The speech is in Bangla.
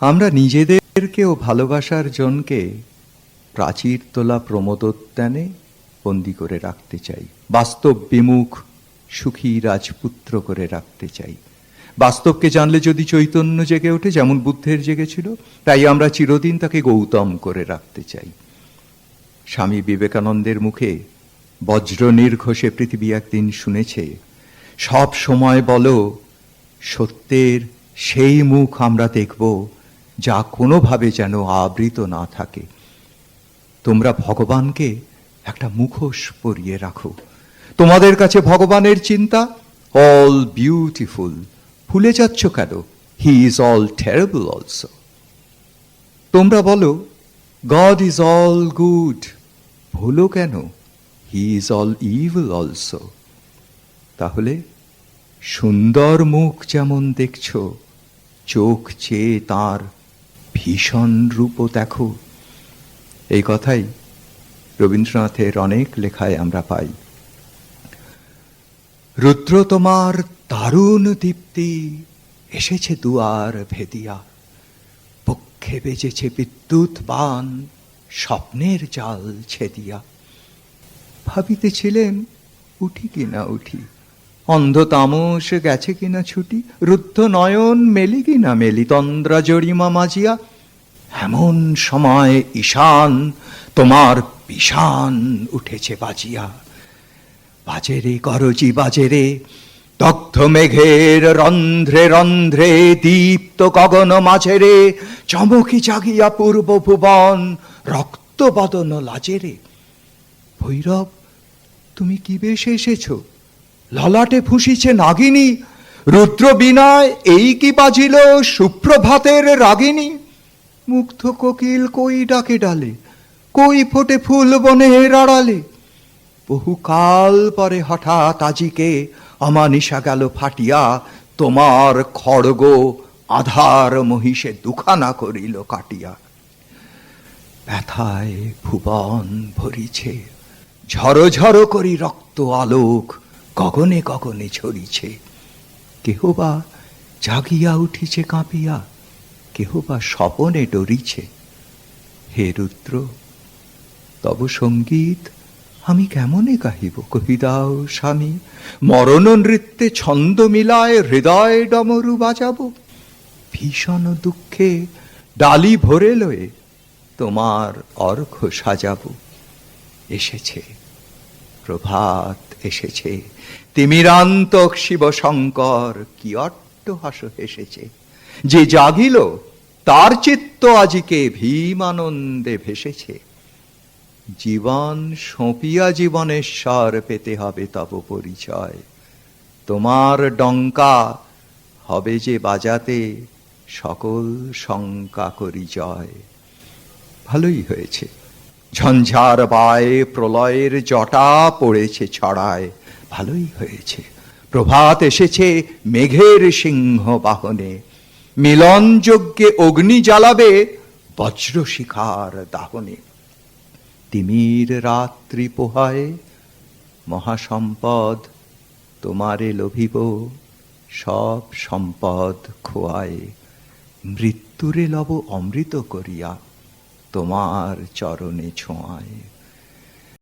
আমরা নিজেদেরকেও ভালোবাসার জনকে প্রাচীর তোলা প্রমোদোদ্যানে বন্দি করে রাখতে চাই। বাস্তব বিমুখ, সুখী রাজপুত্র করে রাখতে চাই। বাস্তবকে জানলে যদি চৈতন্য জেগে ওঠে, যেমন বুদ্ধের জেগেছিল তাই আমরা চিরদিন তাকে গৌতম করে রাখতে চাই। স্বামী বিবেকানন্দের মুখে বজ্র নির্ঘোষে পৃথিবী একদিন শুনেছে, সব সময় বলো, সত্যের সেই মুখ আমরা দেখব যা কোনোভাবে যেন আবৃত না থাকে। তোমরা ভগবানকে একটা মুখোশ পরিয়ে রাখো। তোমাদের কাছে ভগবানের চিন্তা? অল বিউটিফুল ভুলে যাচ্ছ কেন? He is all terrible also তোমরা বলো গড ইজ অল গুড ভুলো কেন? He is all evil also তাহলে, সুন্দর মুখ যেমন দেখছ, চোখ চেয়ে তার ভীষণ রূপও দেখো। এই কথাই রবীন্দ্রনাথের অনেক লেখায় আমরা পাই। রুদ্র তোমার দারুণ দীপ্তি এসেছে দুয়ার ভেদিয়া। পক্ষে বেজেছে বিদ্যুৎ বান, স্বপ্নের জাল ছেদিয়া। ভাবিতেছিলেন, উঠি কিনা উঠি। অন্ধ তামস গেছে কিনা ছুটি? রুদ্ধ নয়ন মেলি কিনা মেলি? তন্দ্রা জরিমা মাজিয়া, এমন সময় ঈশান, তোমার পিশান উঠেছে বাজিয়া। বাজেরে করজি বাজেরে দগ্ধ মেঘের রন্ধ্রে রন্ধ্রে, দীপ্ত গগন মাঝেরে চমকি জাগিয়া পূর্ব ভুবন, রক্ত বদন লাজেরে ভৈরব, তুমি কি বেশে এসেছ? ললাটে ফুসিছে নাগিনী, রুদ্র বিনায় এই কি বাজিল সুপ্রভাতের রাগিনী? মুগ্ধ কোকিল কই ডাকে ডালে, কই ফোটে ফুল বনের আড়ালে? বহুকাল পরে হঠাৎ আজিকে অমানিসা গেল ফাটিয়া, তোমার খড়গ আধার মহিষে দুখানা করিল কাটিয়া। ব্যথায় ভুবন ভরিছে ঝরো ঝরো করি রক্ত আলোক গগনে গগনে ছড়িছে। কেহ বা জাগিয়া উঠিছে, কাঁপিয়া। কেহ বা স্বপনে ডরিছে। হে রুদ্র, তব সংগীত আমি কেমনে গাহিব? কহি দাও স্বামী, মরণ নৃত্যে ছন্দ মিলায় হৃদয় ডমরু বাজাবো। ভীষণ দুঃখে ডালি ভরে লয়ে তোমার অর্ঘ সাজাবো। এসেছে। প্রভাত এসেছে। তিমিরান্তক শিব শঙ্কর কি অট্টহাস হেসেছে। যে জাগিল, তার চিত্ত আজিকে ভীমানন্দে ভেসেছে। জীবন সঁপিয়া জীবনেশ্বর পেতে হবে তব পরিচয়। তোমার ডঙ্কা হবে যে বাজাতে সকল শঙ্কা করি জয়। ভালোই হয়েছে। ঝঞ্ঝার বায় প্রলয়ের জটা পড়েছে ছড়ায়, ভালোই হয়েছে। প্রভাত এসেছে মেঘের সিংহ বাহনে মিলন যজ্ঞে অগ্নি জ্বালাবে বজ্র শিখার দাহনে। তিমির রাত্রি পোহায়, মহাসম্পদ তোমারে লোভিব, সব সম্পদ খোয়ায়। মৃত্যুরে লব অমৃত করিয়া তোমার চরণে ছোঁয়ায়।